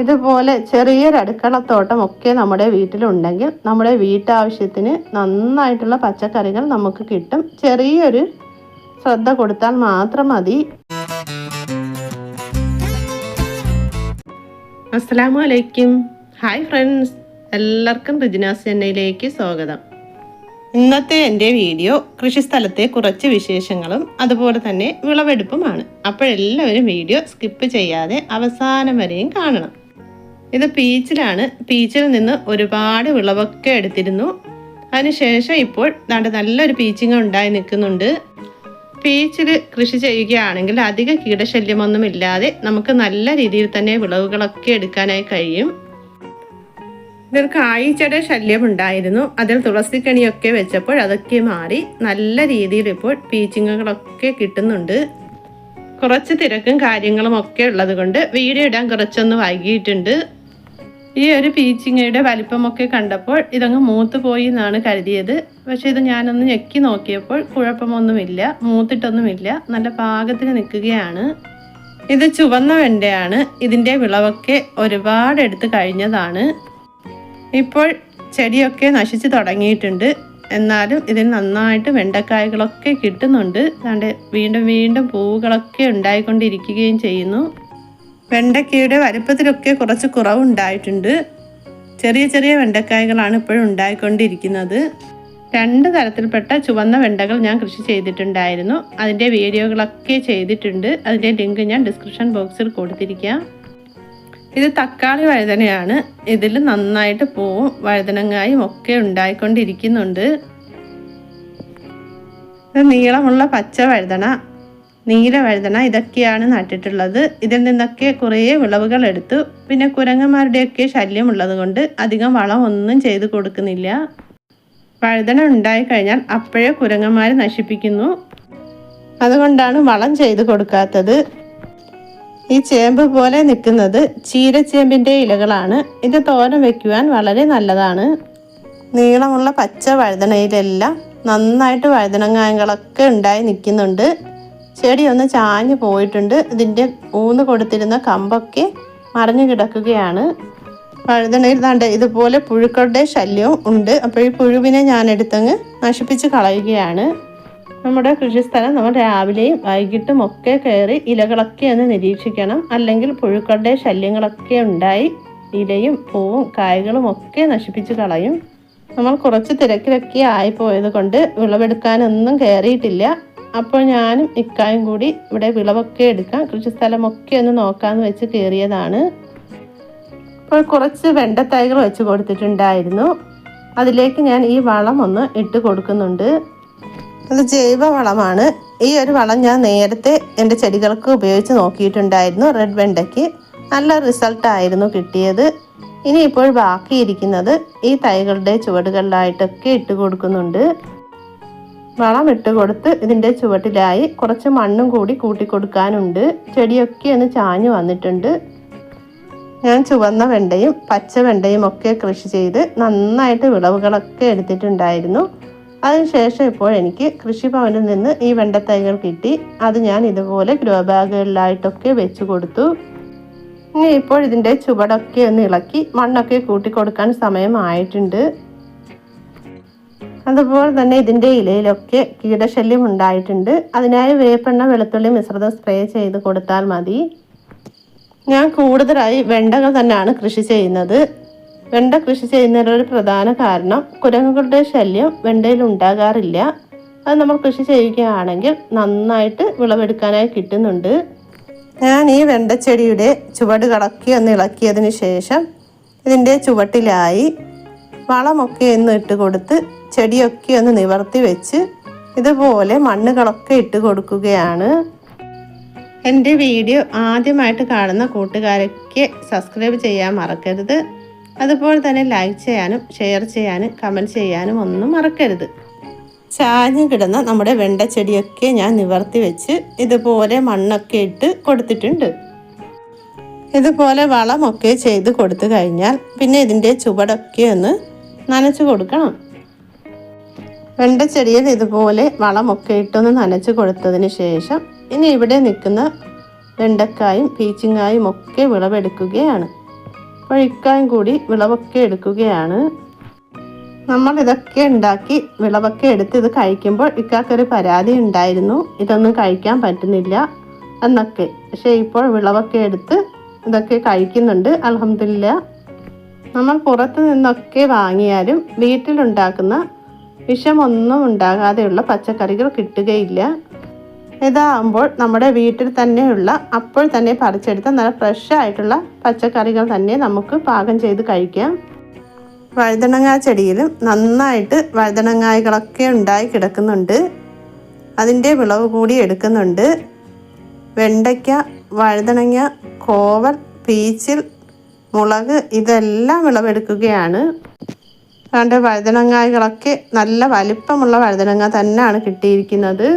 ഇതുപോലെ ചെറിയൊരു അടുക്കളത്തോട്ടം ഒക്കെ നമ്മുടെ വീട്ടിലുണ്ടെങ്കിൽ നമ്മുടെ വീട്ടാവശ്യത്തിന് നന്നായിട്ടുള്ള പച്ചക്കറികൾ നമുക്ക് കിട്ടും. ചെറിയൊരു ശ്രദ്ധ കൊടുത്താൽ മാത്രം മതി. അസ്സലാമു അലൈക്കും. ഹായ് ഫ്രണ്ട്സ് എല്ലാവർക്കും റിജിനാസ് ചെന്നൈയിലേക്ക് സ്വാഗതം. ഇന്നത്തെ എന്റെ വീഡിയോ കൃഷിസ്ഥലത്തെ കുറച്ച് വിശേഷങ്ങളും അതുപോലെ തന്നെ വിളവെടുപ്പുമാണ്. അപ്പോഴെല്ലാവരും വീഡിയോ സ്കിപ്പ് ചെയ്യാതെ അവസാനം വരെയും കാണണം. ഇത് പീച്ചിലാണ് പീച്ചിൽ നിന്ന് ഒരുപാട് വിളവൊക്കെ എടുത്തിരുന്നു. അതിനുശേഷം ഇപ്പോൾ നാട് നല്ലൊരു പീച്ചിങ് ഉണ്ടായി നിൽക്കുന്നുണ്ട്. പീച്ചിൽ കൃഷി ചെയ്യുകയാണെങ്കിൽ അധിക കീടശല്യമൊന്നും ഇല്ലാതെ നമുക്ക് നല്ല രീതിയിൽ തന്നെ വിളവുകളൊക്കെ എടുക്കാനായി കഴിയും. ഇതിൽ ശല്യം ഉണ്ടായിരുന്നു അതിൽ തുളസിക്കണിയൊക്കെ വെച്ചപ്പോൾ അതൊക്കെ മാറി നല്ല രീതിയിൽ ഇപ്പോൾ പീച്ചിങ്ങുകളൊക്കെ കിട്ടുന്നുണ്ട്. കുറച്ച് തിരക്കും കാര്യങ്ങളും ഒക്കെ ഉള്ളത് കൊണ്ട് വീഡിയോ ഇടാൻ കുറച്ചൊന്ന് വൈകിയിട്ടുണ്ട്. ഈ ഒരു പീച്ചിങ്ങയുടെ വലിപ്പമൊക്കെ കണ്ടപ്പോൾ ഇതങ്ങ് മൂത്ത് പോയി എന്നാണ് കരുതിയത്. പക്ഷേ ഇത് ഞാനൊന്ന് ഞെക്കി നോക്കിയപ്പോൾ കുഴപ്പമൊന്നുമില്ല മൂത്തിട്ടൊന്നുമില്ല നല്ല പാകത്തിന് നിൽക്കുകയാണ്. ഇത് ചുവന്ന വെണ്ടയാണ് ഇതിന്റെ വിളവൊക്കെ ഒരുപാട് എടുത്ത് കഴിഞ്ഞതാണ്. ഇപ്പോൾ ചെടിയൊക്കെ നശിച്ചു തുടങ്ങിയിട്ടുണ്ട്. എന്നാലും ഇതിൽ നന്നായിട്ട് വെണ്ടക്കായകളൊക്കെ കിട്ടുന്നുണ്ട്. അതുകൊണ്ട് വീണ്ടും വീണ്ടും പൂവുകളൊക്കെ ഉണ്ടായിക്കൊണ്ടിരിക്കുകയും ചെയ്യുന്നു. വെണ്ടക്കയുടെ വലുപ്പത്തിലൊക്കെ കുറച്ച് കുറവുണ്ടായിട്ടുണ്ട്. ചെറിയ ചെറിയ വെണ്ടക്കായകളാണ് ഇപ്പോഴും ഉണ്ടായിക്കൊണ്ടിരിക്കുന്നത്. രണ്ട് തരത്തിൽപ്പെട്ട ചുവന്ന വെണ്ടകൾ ഞാൻ കൃഷി ചെയ്തിട്ടുണ്ടായിരുന്നു. അതിന്റെ വീഡിയോകളൊക്കെ ചെയ്തിട്ടുണ്ട്. അതിന്റെ ലിങ്ക് ഞാൻ ഡിസ്ക്രിപ്ഷൻ ബോക്സിൽ കൊടുത്തിരിക്കാം. ഇത് തക്കാളി വഴുതനയാണ്. ഇതിൽ നന്നായിട്ട് പൂവും വഴുതനങ്ങായും ഒക്കെ ഉണ്ടായിക്കൊണ്ടിരിക്കുന്നുണ്ട്. ഇത് നീളമുള്ള പച്ച വഴുതന. നീല വഴുതന ഇതൊക്കെയാണ് നട്ടിട്ടുള്ളത്. ഇതിൽ നിന്നൊക്കെ കുറേ വിളവുകൾ എടുത്തു. പിന്നെ കുരങ്ങന്മാരുടെയൊക്കെ ശല്യം ഉള്ളത് കൊണ്ട് അധികം വളം ഒന്നും ചെയ്ത് കൊടുക്കുന്നില്ല. വഴുതന ഉണ്ടായി കഴിഞ്ഞാൽ അപ്പോഴേ കുരങ്ങന്മാർ നശിപ്പിക്കുന്നു. അതുകൊണ്ടാണ് വളം ചെയ്ത് കൊടുക്കാത്തത്. ഈ ചേമ്പ് പോലെ നിൽക്കുന്നത് ചീരച്ചേമ്പിന്റെ ഇലകളാണ്. ഇത് തോരൻ വയ്ക്കുവാൻ വളരെ നല്ലതാണ്. നീളമുള്ള പച്ച വഴുതനയിലെല്ലാം നന്നായിട്ട് വഴുതനങ്ങായങ്ങളൊക്കെ ഉണ്ടായി നിൽക്കുന്നുണ്ട്. ചെടി ഒന്ന് ചാഞ്ഞു പോയിട്ടുണ്ട്. ഇതിന്റെ ഊന്ന് കൊടുത്തിരുന്ന കമ്പൊക്കെ മറിഞ്ഞു കിടക്കുകയാണ്. വഴുതണയിൽ ഇതുപോലെ പുഴുക്കളുടെ ശല്യവും ഉണ്ട്. അപ്പോൾ ഈ പുഴുവിനെ ഞാൻ എടുത്തങ്ങ് നശിപ്പിച്ച് കളയുകയാണ്. നമ്മുടെ കൃഷിസ്ഥലം നമ്മൾ രാവിലെയും വൈകിട്ടും ഒക്കെ കയറി ഇലകളൊക്കെ ഒന്ന് നിരീക്ഷിക്കണം. അല്ലെങ്കിൽ പുഴുക്കളുടെ ശല്യങ്ങളൊക്കെ ഉണ്ടായി ഇലയും പൂവും കായ്കളും ഒക്കെ നശിപ്പിച്ച് കളയും. നമ്മൾ കുറച്ച് തിരക്കിലൊക്കെ ആയിപ്പോയത് കൊണ്ട് വിളവെടുക്കാനൊന്നും കയറിയിട്ടില്ല. അപ്പോൾ ഞാനും ഇക്കായും കൂടി ഇവിടെ വിളവൊക്കെ എടുക്കാം. കൃഷിസ്ഥലമൊക്കെ ഒന്ന് നോക്കാമെന്ന് വെച്ച് കയറിയതാണ്. അപ്പോൾ കുറച്ച് വെണ്ടത്തൈകൾ വെച്ച് കൊടുത്തിട്ടുണ്ടായിരുന്നു. അതിലേക്ക് ഞാൻ ഈ വളം ഒന്ന് ഇട്ട് കൊടുക്കുന്നുണ്ട്. അത് ജൈവ വളമാണ് ഈ ഒരു വളം ഞാൻ നേരത്തെ എന്റെ ചെടികൾക്ക് ഉപയോഗിച്ച് നോക്കിയിട്ടുണ്ടായിരുന്നു. റെഡ് വെണ്ടയ്ക്ക് നല്ല റിസൾട്ടായിരുന്നു കിട്ടിയത്. ഇനി ഇപ്പോൾ ബാക്കിയിരിക്കുന്നത് ഈ തൈകളുടെ ചുവടുകളിലായിട്ടൊക്കെ ഇട്ട് കൊടുക്കുന്നുണ്ട്. വളം ഇട്ട് കൊടുത്ത് ഇതിന്റെ ചുവട്ടിലായി കുറച്ച് മണ്ണും കൂടി കൂട്ടിക്കൊടുക്കാനുണ്ട് ചെടിയൊക്കെ ഒന്ന് ചാഞ്ഞു വന്നിട്ടുണ്ട്. ഞാൻ ചുവന്ന വെണ്ടയും പച്ച വെണ്ടയും ഒക്കെ കൃഷി ചെയ്ത് നന്നായിട്ട് വിളവുകളൊക്കെ എടുത്തിട്ടുണ്ടായിരുന്നു. അതിനുശേഷം ഇപ്പോൾ എനിക്ക് കൃഷിഭവനിൽ നിന്ന് ഈ വെണ്ടത്തൈകൾ കിട്ടി. അത് ഞാൻ ഇതുപോലെ ഗ്രോ ബാഗുകളിലായിട്ടൊക്കെ വെച്ച് കൊടുത്തു. ഇനി ഇപ്പോൾ ഇതിന്റെ ചുവടൊക്കെ ഒന്ന് ഇളക്കി മണ്ണൊക്കെ കൂട്ടിക്കൊടുക്കാൻ സമയമായിട്ടുണ്ട്. അതുപോലെ തന്നെ ഇതിന്റെ ഇലയിലൊക്കെ കീടശല്യം ഉണ്ടായിട്ടുണ്ട്. അതിനായി വേപ്പെണ്ണ വെളുത്തുള്ളി മിശ്രിതം സ്പ്രേ ചെയ്ത് കൊടുത്താൽ മതി. ഞാൻ കൂടുതലായി വെണ്ടകൾ തന്നെയാണ് കൃഷി ചെയ്യുന്നത്. വെണ്ട കൃഷി ചെയ്യുന്നതിലൊരു പ്രധാന കാരണം കുരങ്ങുകളുടെ ശല്യം വെണ്ടയിൽ ഉണ്ടാകാറില്ല. അത് നമ്മൾ കൃഷി ചെയ്യുകയാണെങ്കിൽ നന്നായിട്ട് വിളവെടുക്കാനായി കിട്ടുന്നുണ്ട്. ഞാൻ ഈ വെണ്ടച്ചെടിയുടെ കടക്കി ഒന്ന് ഇളക്കിയതിന് ശേഷം ഇതിന്റെ ചുവട്ടിലായി വളമൊക്കെ ഒന്ന് ഇട്ട് കൊടുത്ത് ചെടിയൊക്കെ ഒന്ന് നിവർത്തി വെച്ച് ഇതുപോലെ മണ്ണുകളൊക്കെ ഇട്ട് കൊടുക്കുകയാണ്. എന്റെ വീഡിയോ ആദ്യമായിട്ട് കാണുന്ന കൂട്ടുകാരൊക്കെ സബ്സ്ക്രൈബ് ചെയ്യാൻ മറക്കരുത്. അതുപോലെ തന്നെ ലൈക്ക് ചെയ്യാനും ഷെയർ ചെയ്യാനും കമന്റ് ചെയ്യാനും ഒന്നും മറക്കരുത്. ചാഞ്ഞു കിടന്ന നമ്മുടെ വെണ്ടച്ചെടിയൊക്കെ ഞാൻ നിവർത്തി വെച്ച് ഇതുപോലെ മണ്ണൊക്കെ ഇട്ട് കൊടുത്തിട്ടുണ്ട്. ഇതുപോലെ വളമൊക്കെ ചെയ്ത് കൊടുത്തു കഴിഞ്ഞാൽ പിന്നെ ഇതിന്റെ ചുവടൊക്കെ ഒന്ന് നനച്ചു കൊടുക്കണം. വെണ്ടച്ചെടിയിൽ ഇതുപോലെ വളമൊക്കെ ഇട്ടൊന്ന് നനച്ചു കൊടുത്തതിന് ശേഷം ഇനി ഇവിടെ നിൽക്കുന്ന വെണ്ടക്കായും പീച്ചിങ്ങായും ഒക്കെ വിളവെടുക്കുകയാണ്. അപ്പോൾ കൂടി വിളവൊക്കെ എടുക്കുകയാണ്. നമ്മൾ ഇതൊക്കെ ഉണ്ടാക്കി വിളവൊക്കെ എടുത്ത് ഇത് കഴിക്കുമ്പോൾ ഇക്കാക്കൊരു പരാതി ഉണ്ടായിരുന്നു. ഇതൊന്നും കഴിക്കാൻ പറ്റുന്നില്ല എന്നൊക്കെ. പക്ഷേ ഇപ്പോൾ വിളവൊക്കെ എടുത്ത് ഇതൊക്കെ കഴിക്കുന്നുണ്ട്. അലഹമില്ല നമ്മൾ പുറത്തു നിന്നൊക്കെ വാങ്ങിയാലും വീട്ടിലുണ്ടാക്കുന്ന വിഷമൊന്നും ഉണ്ടാകാതെയുള്ള പച്ചക്കറികൾ കിട്ടുകയില്ല. ഇതാകുമ്പോൾ നമ്മുടെ വീട്ടിൽ തന്നെയുള്ള അപ്പോൾ തന്നെ പറിച്ചെടുത്ത നല്ല ഫ്രഷ് ആയിട്ടുള്ള പച്ചക്കറികൾ തന്നെ നമുക്ക് പാകം ചെയ്ത് കഴിക്കാം. വഴുതണങ്ങാ ചെടിയിലും നന്നായിട്ട് വഴുതണങ്ങായകളൊക്കെ ഉണ്ടായി കിടക്കുന്നുണ്ട്. അതിന്റെ വിളവ് കൂടി എടുക്കുന്നുണ്ട്. വെണ്ടയ്ക്ക വഴുതണങ്ങ കോവൽ പീച്ചിൽ മുളക് ഇതെല്ലാം വിളവെടുക്കുകയാണ്. അതുകൊണ്ട് വഴുതനങ്ങായകളൊക്കെ നല്ല വലിപ്പമുള്ള വഴുതനങ്ങ തന്നെയാണ് കിട്ടിയിരിക്കുന്നത്.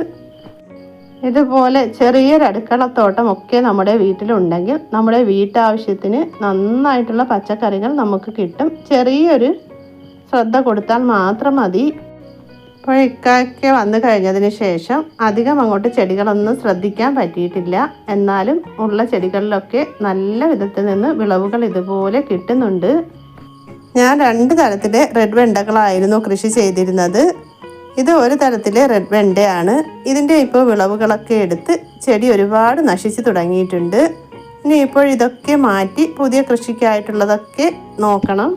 ഇതുപോലെ ചെറിയൊരു അടുക്കളത്തോട്ടം ഒക്കെ നമ്മുടെ വീട്ടിലുണ്ടെങ്കിൽ നമ്മുടെ വീട്ടാവശ്യത്തിന് നന്നായിട്ടുള്ള പച്ചക്കറികൾ നമുക്ക് കിട്ടും. ചെറിയൊരു ശ്രദ്ധ കൊടുത്താൽ മാത്രം മതി. ഇപ്പോൾ ഇക്കൊക്കെ വന്നു കഴിഞ്ഞതിന് ശേഷം അധികം അങ്ങോട്ട് ചെടികളൊന്നും ശ്രദ്ധിക്കാൻ പറ്റിയിട്ടില്ല. എന്നാലും ഉള്ള ചെടികളിലൊക്കെ നല്ല വിധത്തിൽ നിന്ന് വിളവുകൾ ഇതുപോലെ കിട്ടുന്നുണ്ട്. ഞാൻ രണ്ട് തരത്തിലെ റെഡ് വെണ്ടകളായിരുന്നു കൃഷി ചെയ്തിരുന്നത്. ഇത് ഒരു തരത്തിലെ റെഡ് വെണ്ടയാണ്. ഇതിന്റെ ഇപ്പോൾ വിളവുകളൊക്കെ എടുത്ത് ചെടി ഒരുപാട് നശിച്ചു തുടങ്ങിയിട്ടുണ്ട്. ഇനി ഇപ്പോൾ ഇതൊക്കെ മാറ്റി പുതിയ കൃഷിക്കായിട്ടുള്ളതൊക്കെ നോക്കണം.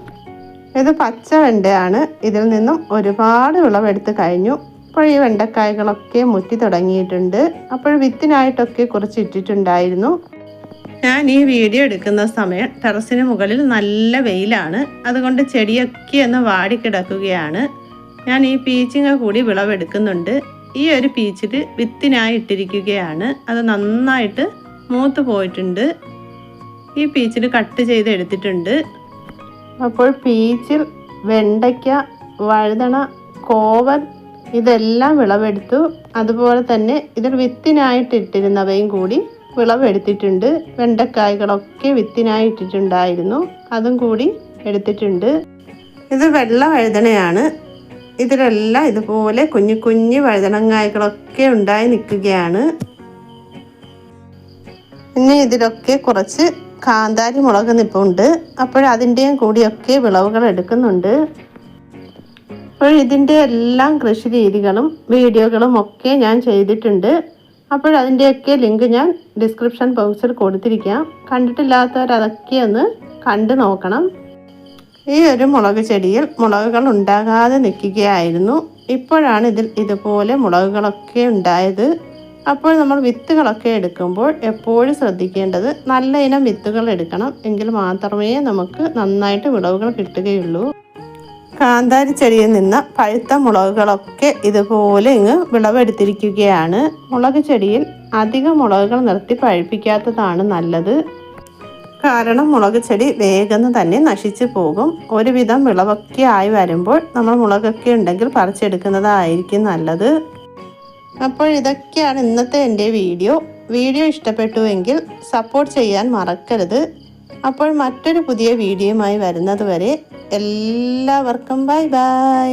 ഇത് പച്ച വെണ്ടയാണ്. ഇതിൽ നിന്നും ഒരുപാട് വിളവെടുത്ത് കഴിഞ്ഞു. ഇപ്പോൾ ഈ വെണ്ടക്കായകളൊക്കെ മുറ്റി തുടങ്ങിയിട്ടുണ്ട്. അപ്പോൾ വിത്തിനായിട്ടൊക്കെ കുറച്ച് ഇട്ടിട്ടുണ്ടായിരുന്നു. ഞാൻ ഈ വീഡിയോ എടുക്കുന്ന സമയം ടെറസിന് മുകളിൽ നല്ല വെയിലാണ്. അതുകൊണ്ട് ചെടിയൊക്കെ ഒന്ന് വാടിക്കിടക്കുകയാണ് ഞാൻ ഈ പീച്ചിങ്ങ കൂടി വിളവെടുക്കുന്നുണ്ട്. ഈ ഒരു പീച്ചിൽ വിത്തിനായി ഇട്ടിരിക്കുകയാണ്. അത് നന്നായിട്ട് മൂത്ത് പോയിട്ടുണ്ട്. ഈ പീച്ചിൽ കട്ട് ചെയ്ത് എടുത്തിട്ടുണ്ട്. അപ്പോൾ പീച്ചിൽ വെണ്ടയ്ക്ക വഴുതണ കോവൻ ഇതെല്ലാം വിളവെടുത്തു. അതുപോലെ തന്നെ ഇതിൽ വിത്തിനായിട്ട് ഇട്ടിരുന്നവയും കൂടി വിളവെടുത്തിട്ടുണ്ട്. വെണ്ടക്കായ്കളൊക്കെ വിത്തിനായി ഇട്ടിട്ടുണ്ടായിരുന്നു അതും കൂടി എടുത്തിട്ടുണ്ട്. ഇത് വെള്ള വഴുതനയാണ്. ഇതിലെല്ലാം ഇതുപോലെ കുഞ്ഞു കുഞ്ഞു വഴുതനങ്ങായ്കളൊക്കെ ഉണ്ടായി നിൽക്കുകയാണ്. പിന്നെ ഇതിലൊക്കെ കുറച്ച് കാന്താരി മുളക് നിപ്പുണ്ട്. അപ്പോഴതിന്റെയും കൂടിയൊക്കെ വിളവുകൾ എടുക്കുന്നുണ്ട്. അപ്പോൾ ഇതിന്റെ എല്ലാം കൃഷി രീതികളും വീഡിയോകളും ഒക്കെ ഞാൻ ചെയ്തിട്ടുണ്ട്. അപ്പോൾ അതിന്റെയൊക്കെ ലിങ്ക് ഞാൻ ഡിസ്ക്രിപ്ഷൻ ബോക്സിൽ കൊടുത്തിരിക്കാം കണ്ടിട്ടില്ലാത്തവർ അതൊക്കെ ഒന്ന് കണ്ടു നോക്കണം. ഈ ഒരു മുളക് ചെടിയിൽ മുളകുകൾ ഉണ്ടാകാതെ നിൽക്കുകയായിരുന്നു. ഇപ്പോഴാണ് ഇതിൽ ഇതുപോലെ മുളകുകളൊക്കെ ഉണ്ടായത്. അപ്പോൾ നമ്മൾ വിത്തുകളൊക്കെ എടുക്കുമ്പോൾ എപ്പോഴും ശ്രദ്ധിക്കേണ്ടത് നല്ല ഇനം വിത്തുകൾ എടുക്കണം. എങ്കിൽ മാത്രമേ നമുക്ക് നന്നായിട്ട് വിളവുകൾ കിട്ടുകയുള്ളൂ. കാന്താരി ചെടിയിൽ നിന്ന് പഴുത്ത മുളകുകളൊക്കെ ഇതുപോലെ ഇങ്ങ് വിളവെടുത്തിരിക്കുകയാണ്. മുളക് ചെടിയിൽ അധികം മുളകുകൾ നിർത്തി പഴുപ്പിക്കാത്തതാണ് നല്ലത്. കാരണം മുളക് ചെടി വേഗം തന്നെ നശിച്ചു പോകും. ഒരുവിധം വിളവൊക്കെ ആയി വരുമ്പോൾ നമ്മൾ മുളകൊക്കെ ഉണ്ടെങ്കിൽ പറിച്ചെടുക്കുന്നതായിരിക്കും നല്ലത്. അപ്പോൾ ഇതൊക്കെയാണ് ഇന്നത്തെ എന്റെ വീഡിയോ. വീഡിയോ ഇഷ്ടപ്പെട്ടുവെങ്കിൽ സപ്പോർട്ട് ചെയ്യാൻ മറക്കരുത്. അപ്പോൾ മറ്റൊരു പുതിയ വീഡിയോയുമായി വരുന്നത് വരെ എല്ലാവർക്കും ബൈ ബൈ.